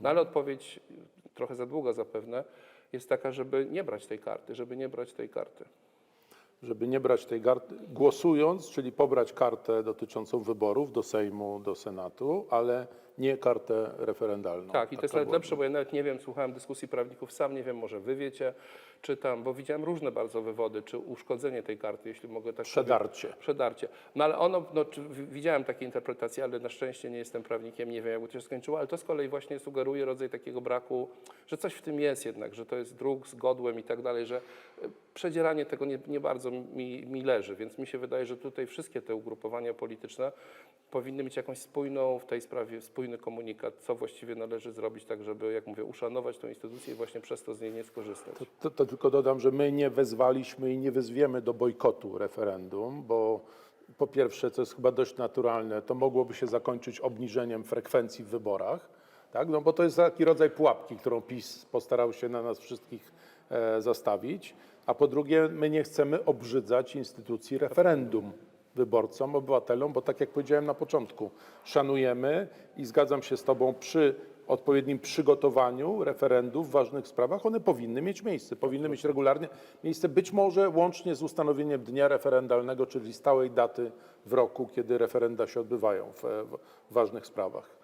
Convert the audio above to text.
No ale odpowiedź, trochę za długa zapewne, jest taka, żeby nie brać tej karty, żeby nie brać tej karty. Żeby nie brać tej karty, głosując, czyli pobrać kartę dotyczącą wyborów do Sejmu, do Senatu, ale nie kartę referendalną. Tak, i to jest nawet lepsze, bo ja nawet nie wiem, słuchałem dyskusji prawników, sam nie wiem, może wy wiecie, czytam, bo widziałem różne bardzo wywody, czy uszkodzenie tej karty, jeśli mogę tak Przedarcie. Przedarcie. No ale ono, no, czy, widziałem takie interpretacje, ale na szczęście nie jestem prawnikiem, nie wiem, jakby to się skończyło, ale to z kolei właśnie sugeruje rodzaj takiego braku, że coś w tym jest jednak, że to jest dróg z godłem i tak dalej, że e, przedzieranie tego nie, nie bardzo mi, mi leży, więc mi się wydaje, że tutaj wszystkie te ugrupowania polityczne powinny mieć jakąś spójną w tej sprawie, spójny komunikat, co właściwie należy zrobić, tak żeby, jak mówię, uszanować tę instytucję i właśnie przez to z niej nie skorzystać. To, to tylko dodam, że my nie wezwaliśmy i nie wezwiemy do bojkotu referendum, bo po pierwsze, co jest chyba dość naturalne, to mogłoby się zakończyć obniżeniem frekwencji w wyborach, tak? no bo to jest taki rodzaj pułapki, którą PiS postarał się na nas wszystkich e, zastawić. A po drugie, my nie chcemy obrzydzać instytucji referendum wyborcom, obywatelom, bo tak jak powiedziałem na początku, szanujemy i zgadzam się z Tobą przy odpowiednim przygotowaniu referendów w ważnych sprawach, one powinny mieć miejsce, powinny mieć regularnie miejsce, być może łącznie z ustanowieniem dnia referendalnego, czyli stałej daty w roku, kiedy referenda się odbywają w, w ważnych sprawach.